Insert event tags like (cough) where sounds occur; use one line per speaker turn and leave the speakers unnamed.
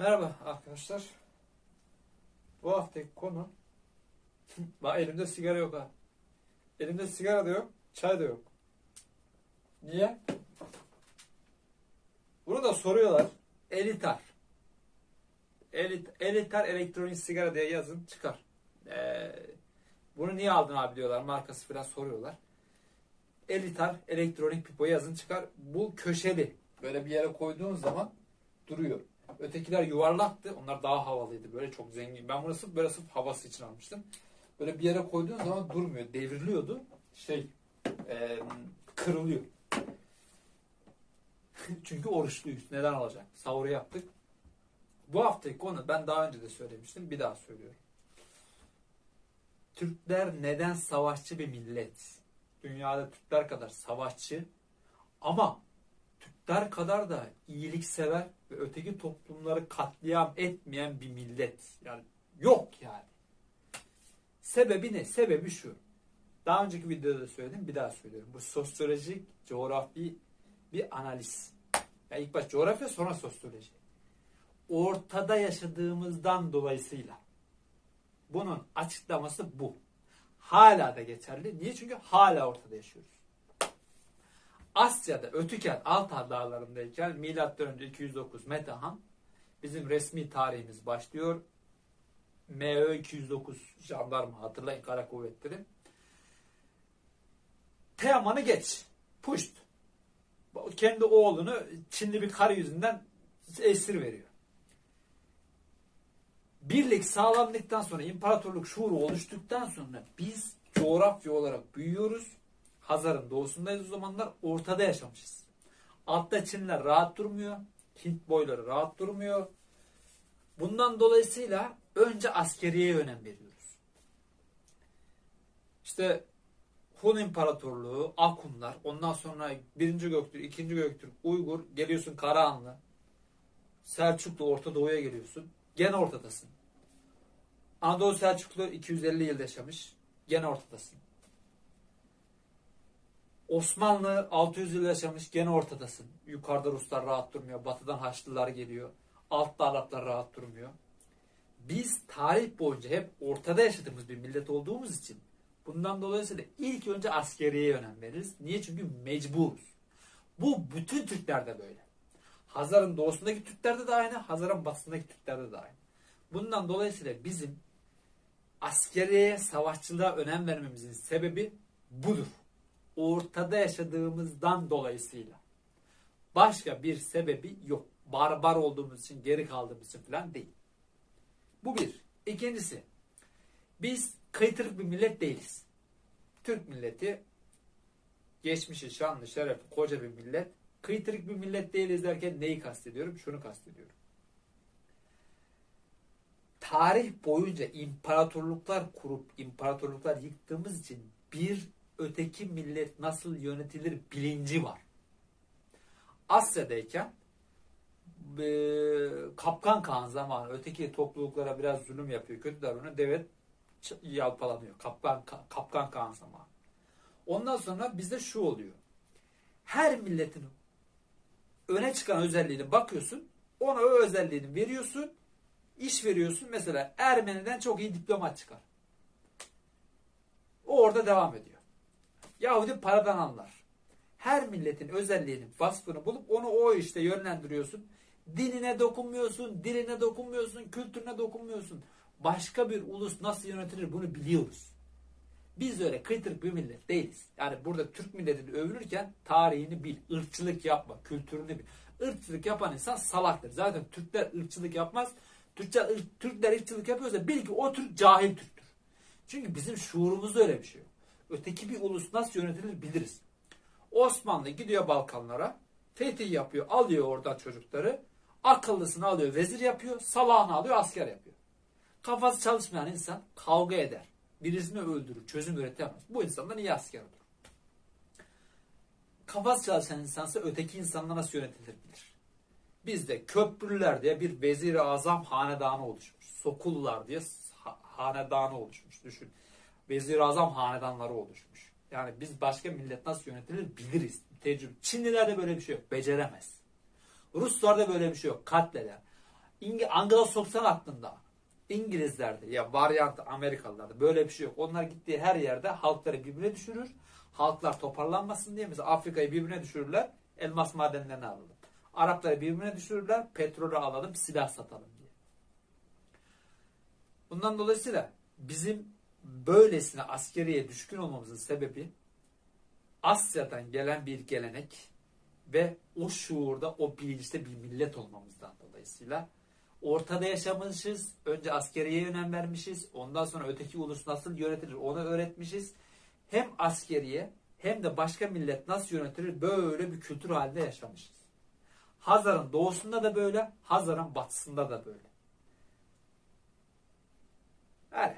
Merhaba arkadaşlar. Bu haftaki konu (laughs) Bak elimde sigara yok ha. Elimde sigara da yok, çay da yok. Niye? Bunu da soruyorlar. Elitar. Elit, elitar elektronik sigara diye yazın çıkar. Ee, bunu niye aldın abi diyorlar. Markası falan soruyorlar. Elitar elektronik pipo yazın çıkar. Bu köşeli. Böyle bir yere koyduğun zaman duruyor. Ötekiler yuvarlaktı. Onlar daha havalıydı. Böyle çok zengin. Ben bunu sırf böyle sırf havası için almıştım. Böyle bir yere koyduğun zaman durmuyor. Devriliyordu. Şey e, kırılıyor. (laughs) Çünkü oruçluyuz. Neden alacak? Sahuru yaptık. Bu haftaki konu ben daha önce de söylemiştim. Bir daha söylüyorum. Türkler neden savaşçı bir millet? Dünyada Türkler kadar savaşçı ama Türkler kadar da iyiliksever ve öteki toplumları katliam etmeyen bir millet. Yani yok yani. Sebebi ne? Sebebi şu. Daha önceki videoda da söyledim, bir daha söylüyorum. Bu sosyolojik, coğrafi bir analiz. Yani ilk baş coğrafya sonra sosyoloji. Ortada yaşadığımızdan dolayısıyla bunun açıklaması bu. Hala da geçerli. Niye? Çünkü hala ortada yaşıyoruz. Asya'da Ötüken Altar dağlarındayken önce 209 Metehan bizim resmi tarihimiz başlıyor. MÖ 209 jandarma hatırlayın kara kuvvetleri. Teoman'ı geç. Puşt. Kendi oğlunu Çinli bir karı yüzünden esir veriyor. Birlik sağlandıktan sonra imparatorluk şuuru oluştuktan sonra biz coğrafya olarak büyüyoruz. Hazar'ın doğusundayız o zamanlar. Ortada yaşamışız. Altta Çinler rahat durmuyor. Hint boyları rahat durmuyor. Bundan dolayısıyla önce askeriye önem veriyoruz. İşte Hun İmparatorluğu, Akunlar, ondan sonra 1. Göktürk, 2. Göktürk, Uygur, geliyorsun Karahanlı, Selçuklu, Orta Doğu'ya geliyorsun. Gene ortadasın. Anadolu Selçuklu 250 yıl yaşamış. Gene ortadasın. Osmanlı 600 yıl yaşamış. Gene ortadasın. Yukarıda Ruslar rahat durmuyor. Batıdan Haçlılar geliyor. Altta Araplar rahat durmuyor. Biz tarih boyunca hep ortada yaşadığımız bir millet olduğumuz için bundan dolayısıyla ilk önce askeriye önem veririz. Niye? Çünkü mecburuz. Bu bütün Türklerde böyle. Hazar'ın doğusundaki Türklerde de aynı, Hazar'ın batısındaki Türklerde de aynı. Bundan dolayısıyla bizim askeriye, savaşçılığa önem vermemizin sebebi budur. Ortada yaşadığımızdan dolayısıyla. Başka bir sebebi yok. Barbar olduğumuz için, geri kaldığımız için falan değil. Bu bir. İkincisi, biz kıytırık bir millet değiliz. Türk milleti geçmişi, şanlı, şerefli, koca bir millet. Kıytırık bir millet değiliz derken neyi kastediyorum? Şunu kastediyorum. Tarih boyunca imparatorluklar kurup imparatorluklar yıktığımız için bir öteki millet nasıl yönetilir bilinci var. Asya'dayken e, Kapkan Kağan zamanı öteki topluluklara biraz zulüm yapıyor. Kötü davranıyor. Devlet yalpalanıyor. Kapkan, Ka- Kapkan Kağan zamanı. Ondan sonra bizde şu oluyor. Her milletin öne çıkan özelliğine bakıyorsun. Ona o özelliğini veriyorsun. iş veriyorsun. Mesela Ermeni'den çok iyi diplomat çıkar. O orada devam ediyor. Yahudi paradan anlar. Her milletin özelliğinin vasfını bulup onu o işte yönlendiriyorsun. Dinine dokunmuyorsun, diline dokunmuyorsun, kültürüne dokunmuyorsun. Başka bir ulus nasıl yönetilir bunu biliyoruz. Biz öyle kıytırık bir millet değiliz. Yani burada Türk milletini övünürken tarihini bil, ırkçılık yapma, kültürünü bil. Irkçılık yapan insan salaktır. Zaten Türkler ırkçılık yapmaz. Türkler, Türkler ırkçılık yapıyorsa bil ki o Türk cahil Türktür. Çünkü bizim şuurumuzda öyle bir şey yok. Öteki bir ulus nasıl yönetilir biliriz. Osmanlı gidiyor Balkanlara, fetih yapıyor, alıyor oradan çocukları, akıllısını alıyor, vezir yapıyor, salağını alıyor, asker yapıyor. Kafası çalışmayan insan kavga eder. Birisini öldürür, çözüm üretemez. Bu insanlar iyi asker olur. Kafası çalışan insansa öteki insanla nasıl yönetilir bilir. Bizde Köprülüler diye bir vezir-i azam hanedanı oluşmuş. Sokullular diye ha- hanedanı oluşmuş. Düşün. Vezir-i azam hanedanları oluşmuş. Yani biz başka millet nasıl yönetilir biliriz. Tecrübe. Çinlilerde böyle bir şey yok. Beceremez. Ruslarda böyle bir şey yok. Katleder. İngi Anglo-Sakson aklında. İngilizlerde ya varyant Amerikalılarda böyle bir şey yok. Onlar gittiği her yerde halkları birbirine düşürür. Halklar toparlanmasın diye mesela Afrika'yı birbirine düşürürler. Elmas madenlerini alalım. Arapları birbirine düşürürler. Petrolü alalım, silah satalım diye. Bundan dolayısıyla bizim böylesine askeriye düşkün olmamızın sebebi Asya'dan gelen bir gelenek ve o şuurda, o bilinçte bir millet olmamızdan dolayısıyla ortada yaşamışız. Önce askeriye önem vermişiz. Ondan sonra öteki ulus nasıl yönetilir onu öğretmişiz. Hem askeriye hem de başka millet nasıl yönetilir böyle bir kültür halinde yaşamışız. Hazar'ın doğusunda da böyle, Hazar'ın batısında da böyle. Her,